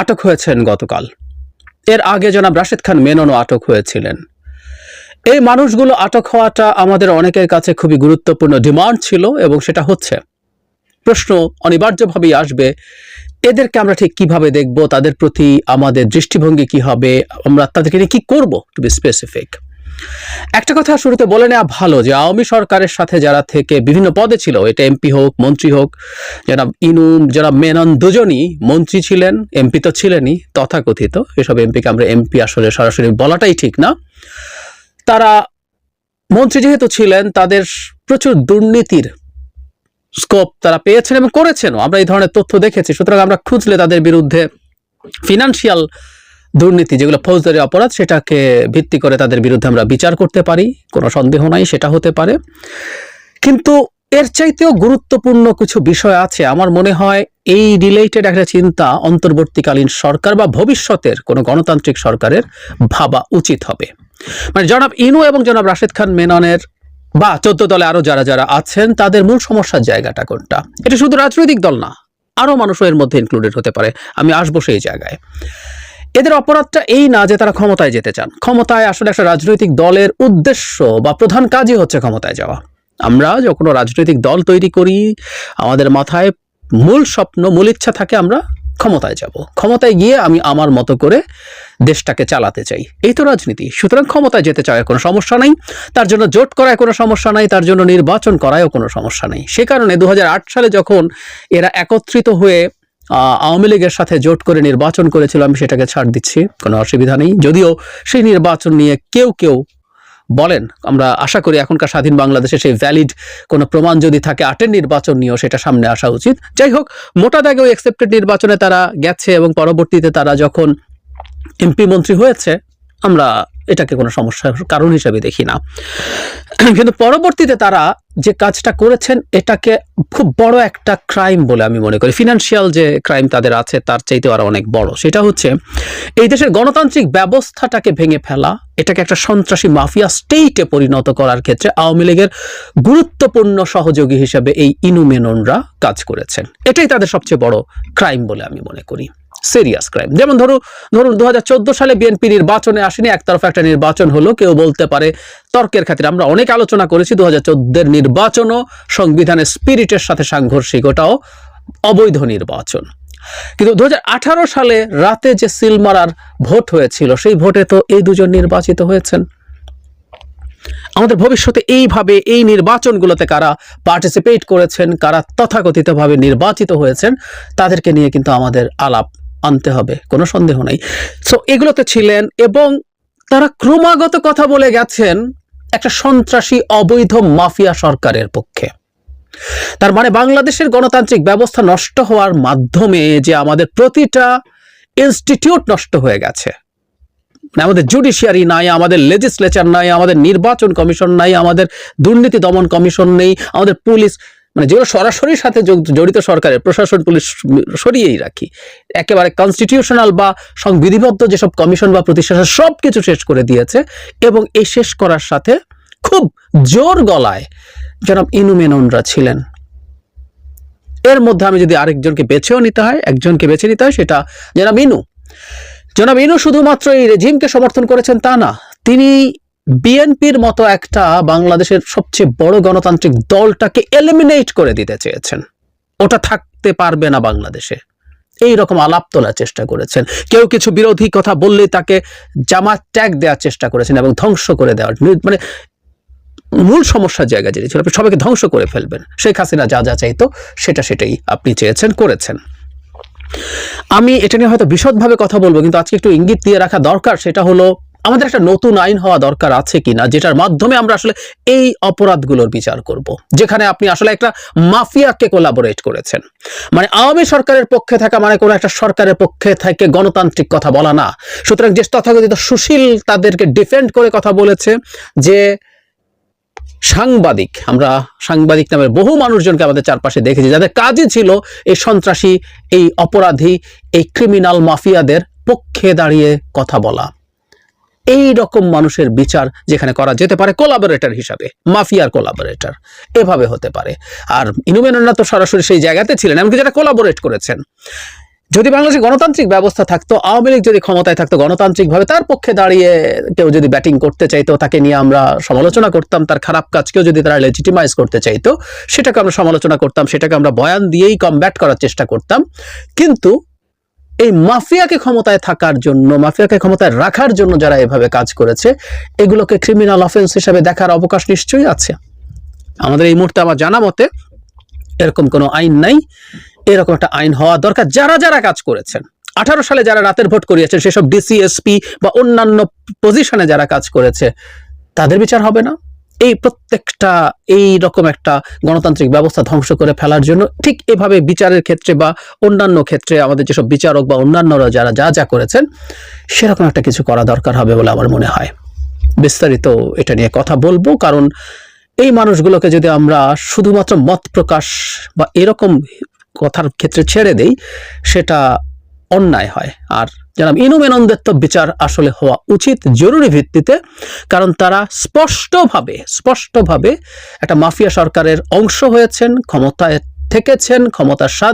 আটক হয়েছেন গতকাল। এর আগে জনাব রাশেদ খান মেননও আটক হয়েছিলেন। এই মানুষগুলো আটক হওয়াটা আমাদের অনেকের কাছে খুবই গুরুত্বপূর্ণ ডিমান্ড ছিল এবং সেটা হচ্ছে, প্রশ্ন অনিবার্যভাবেই আসবে, এদেরকে আমরা ঠিক কীভাবে দেখব, তাদের প্রতি আমাদের দৃষ্টিভঙ্গি কি হবে, আমরা তাদেরকে নিয়ে কি করব টু বি স্পেসিফিক একটা কথা শুরুতে বলে নেওয়া ভালো যে আওয়ামী সরকারের সাথে যারা থেকে বিভিন্ন পদে ছিল, এটা এমপি হোক, মন্ত্রী হোক, যারা ইনুম জনাব মেনন দুজনই মন্ত্রী ছিলেন, এমপি তো ছিলেনই, তথাকথিত, এসব এমপিকে আমরা এমপি আসলে সরাসরি বলাটাই ঠিক না। তারা মন্ত্রী যেহেতু ছিলেন, তাদের প্রচুর দুর্নীতির স্কোপ তারা পেয়েছেন এবং করেছেনও। আমরা এই ধরনের তথ্য দেখেছি, সুতরাং আমরা খুঁজলে তাদের বিরুদ্ধে ফিনান্সিয়াল দুর্নীতি যেগুলো ফৌজদারি অপরাধ, সেটাকে ভিত্তি করে তাদের বিরুদ্ধে আমরা বিচার করতে পারি, কোনো সন্দেহ নাই, সেটা হতে পারে। কিন্তু এর চাইতেও গুরুত্বপূর্ণ কিছু বিষয় আছে। আমার মনে হয় এই রিলেটেড একটা চিন্তা অন্তর্বর্তীকালীন সরকার বা ভবিষ্যতের কোনো গণতান্ত্রিক সরকারের ভাবা উচিত হবে। মানে জনাব ইনু এবং জনাব রাশেদ খান মেননের বা চোদ্দ দলে আরও যারা যারা আছেন, তাদের মূল সমস্যার জায়গাটা কোনটা? এটা শুধু রাজনৈতিক দল না, আরও মানুষও এর মধ্যে ইনক্লুডেড হতে পারে। আমি আসব সেই জায়গায়। এদের অপরাধটা এই না যে তারা ক্ষমতায় যেতে চান। ক্ষমতায় আসলে একটা রাজনৈতিক দলের উদ্দেশ্য বা প্রধান কাজই হচ্ছে ক্ষমতায় যাওয়া। আমরা যখন রাজনৈতিক দল তৈরি করি, আমাদের মাথায় মূল স্বপ্ন, মূল ইচ্ছা থাকে আমরা ক্ষমতায় যাব। ক্ষমতায় গিয়ে আমি আমার মতো করে দেশটাকে চালাতে চাই। এই তো রাজনীতি। সুতরাং ক্ষমতায় যেতে চাওয়ার কোনো সমস্যা নাই। তার জন্য জোট করায় কোনো সমস্যা নাই। তার জন্য নির্বাচন করায়ও কোনো সমস্যা নেই। সে কারণে দু হাজার আট সালে যখন এরা একত্রিত হয়ে আওয়ামী লীগের সাথে জোট করে নির্বাচন করেছিল, আমি সেটাকে ছাড় দিচ্ছি, কোনো অসুবিধা নেই। যদিও সেই নির্বাচন নিয়ে কেউ কেউ বলেন, আমরা আশা করি এখনকার স্বাধীন বাংলাদেশে সেই ভ্যালিড কোনো প্রমাণ যদি থাকে, আটের নির্বাচন নিয়েও সেটা সামনে আসা উচিত। যাই হোক, মোটা দাগে ওই অ্যাকসেপ্টেড নির্বাচনে তারা গেছে এবং পরবর্তীতে তারা যখন এমপি মন্ত্রী হয়েছে, আমরা এটাকে কোনো সমস্যার কারণ হিসেবে দেখি না। কিন্তু পরবর্তীতে তারা যে কাজটা করেছেন, এটাকে খুব বড় একটা ক্রাইম বলে আমি মনে করি। ফিনান্সিয়াল যে ক্রাইম তাদের আছে, তার চাইতে আরও অনেক বড়। সেটা হচ্ছে, এই দেশের গণতান্ত্রিক ব্যবস্থাটাকে ভেঙে ফেলা, এটাকে একটা সন্ত্রাসী মাফিয়া স্টেটে পরিণত করার ক্ষেত্রে আওয়ামী লীগের গুরুত্বপূর্ণ সহযোগী হিসেবে এই ইনুমেননরা কাজ করেছেন। এটাই তাদের সবচেয়ে বড় ক্রাইম বলে আমি মনে করি। সিরিয়াস ক্রাইম যেমন ধরো, ধরুন দু হাজার চোদ্দ সালে বিএনপি নির্বাচনে আসেনি, একতরফা একটা নির্বাচন হলো, কেউ বলতে পারে তর্কের খাতিরে। আমরা অনেক আলোচনা করেছি দু হাজার চোদ্দের নির্বাচনও সংবিধানের স্পিরিটের সাথে সাংঘর্ষিক, ওটাও অবৈধ নির্বাচন। কিন্তু দু হাজার আঠারো সালে রাতে যে সিলমারার ভোট হয়েছিল, সেই ভোটে তো এই দুজন নির্বাচিত হয়েছেন। আমাদের ভবিষ্যতে এইভাবে এই নির্বাচনগুলোতে কারা পার্টিসিপেট করেছেন, কারা তথাকথিতভাবে নির্বাচিত হয়েছেন, তাদেরকে নিয়ে কিন্তু আমাদের আলাপ আনতে হবে, কোনো সন্দেহ নাই। সো এগুলোতে ছিলেন এবং তারা ক্রমাগত কথা বলে গেছেন একটা সন্ত্রাসী অবৈধ মাফিয়া সরকারের পক্ষে। তার মানে বাংলাদেশের গণতান্ত্রিক ব্যবস্থা নষ্ট হওয়ার মাধ্যমে যে আমাদের প্রতিটা ইনস্টিটিউট নষ্ট হয়ে গেছে। মানে আমাদের জুডিশিয়ারি নাই, আমাদের লেজিসলেচার নাই, আমাদের নির্বাচন কমিশন নাই, আমাদের দুর্নীতি দমন কমিশন নেই, আমাদের পুলিশ মানে যেগুলো সরাসরি সাথে জড়িত সরকারের, প্রশাসন, পুলিশ, সরিয়েই রাখি। একেবারে কনস্টিটিউশনাল বা সংবিধিবদ্ধ যেসব কমিশন বা প্রতিষ্ঠান সব কিছু শেষ করে দিয়েছে এবং এই শেষ করার সাথে খুব জোর গলায় জনাব ইনুমেননরা ছিলেন। এর মধ্যে আমি যদি আরেকজনকে বেছেও নিতে হয়, একজনকে বেছে নিতে হয়, সেটা জনাব ইনু। জনাব ইনু শুধুমাত্র এই রেজিমকে সমর্থন করেছেন তা না, তিনি বিএনপির মতো একটা বাংলাদেশের সবচেয়ে বড় গণতান্ত্রিক দলটাকে এলিমিনেট করে দিতে চেয়েছেন। ওটা থাকতে পারবে না বাংলাদেশে। এই রকম আলাপ তোলার চেষ্টা করেছেন। কেউ কিছু বিরোধী কথা বললেই তাকে জামাত ট্যাগ দেওয়ার চেষ্টা করেছেন এবং ধ্বংস করে দেওয়ার মানে মূল সমস্যার জায়গা যেটি ছিল আপনি সবাইকে ধ্বংস করে ফেলবেন। শেখ হাসিনা যা যা চাইতো, সেটা সেটাই আপনি চেয়েছেন, করেছেন। আমি এটা নিয়ে হয়তো বিশদভাবে কথা বলব, কিন্তু আজকে একটু ইঙ্গিত দিয়ে রাখা দরকার, সেটা হলো আমাদের একটা নতুন আইন হওয়া দরকার আছে কিনা, যেটার মাধ্যমে আমরা আসলে এই অপরাধগুলোর বিচার করব। যেখানে আপনি আসলে একটা মাফিয়াকে কোলাবোরেট করেছেন। মানে আওয়ামী সরকারের পক্ষে থাকা মানে কোনো একটা সরকারের পক্ষে থেকে গণতান্ত্রিক কথা বলা না। সুতরাং যে তথাকথিত সুশীল তাদেরকে ডিফেন্ড করে কথা বলেছে যে সাংবাদিক, আমরা সাংবাদিক নামের বহু মানুষজনকে আমাদের চারপাশে দেখেছি, যাদের কাজই ছিল এই সন্ত্রাসী, এই অপরাধী, এই ক্রিমিনাল মাফিয়াদের পক্ষে দাঁড়িয়ে কথা বলা। এই রকম মানুষের বিচার যেখানে করা যেতে পারে কোলাবোরেটর হিসাবে, মাফিয়ার কোলাবোরেটর এভাবে হতে পারে। আর ইনুমেনরা তো সরাসরি সেই জায়গাতে ছিলেন, এমনকি যারা কোলাবোরেট করেছেন। যদি বাংলাদেশে গণতান্ত্রিক ব্যবস্থা থাকতো, আওয়ামী লীগ যদি ক্ষমতায় থাকতো গণতান্ত্রিকভাবে, তার পক্ষে দাঁড়িয়ে কেউ যদি ব্যাটিং করতে চাইতো, তাকে নিয়ে আমরা সমালোচনা করতাম, তার খারাপ কাজকেও যদি তারা লেজিটিমাইজ করতে চাইতো, সেটাকে আমরা সমালোচনা করতাম, সেটাকে আমরা বয়ান দিয়েই কমব্যাট করার চেষ্টা করতাম। কিন্তু এই মাফিয়াকে ক্ষমতায় থাকার জন্য, মাফিয়াকে ক্ষমতায় রাখার জন্য যারা এভাবে কাজ করেছে, এগুলোকে ক্রিমিনাল অফেন্স হিসাবে দেখার অবকাশ নিশ্চয়ই আছে। আমাদের এই মুহূর্তে আমার জানা মতে, এরকম কোনো আইন নাই। এরকম একটা আইন হওয়া দরকার। যারা যারা কাজ করেছেন, আঠারো সালে যারা রাতের ভোট করিয়েছেন, সেসব ডিসিএসপি বা অন্যান্য পজিশনে যারা কাজ করেছে, তাদের বিচার হবে না? এই প্রত্যেকটা, এই রকম একটা গণতান্ত্রিক ব্যবস্থা ধ্বংস করে ফেলার জন্য ঠিক এভাবে বিচারের ক্ষেত্রে বা অন্যান্য ক্ষেত্রে আমাদের যেসব বিচারক বা অন্যান্যরা যারা যা যা করেছেন, সেরকম একটা কিছু করা দরকার হবে বলে আমার মনে হয়। বিস্তারিত এটা নিয়ে কথা বলব কারণ এই মানুষগুলোকে যদি আমরা শুধুমাত্র মত প্রকাশ বা এরকম কথার ক্ষেত্রে ছেড়ে দেই, সেটা অন্যায় হয়। আর জানাব ইনুমেনন্দের বিচার আসলে হওয়া উচিত জরুরি ভিত্তিতে, কারণ তারা স্পষ্টভাবে স্পষ্টভাবে একটা মাফিয়া সরকারের অংশ হয়েছেন, ক্ষমতায় থেকেছেন, ক্ষমতার স্বাদ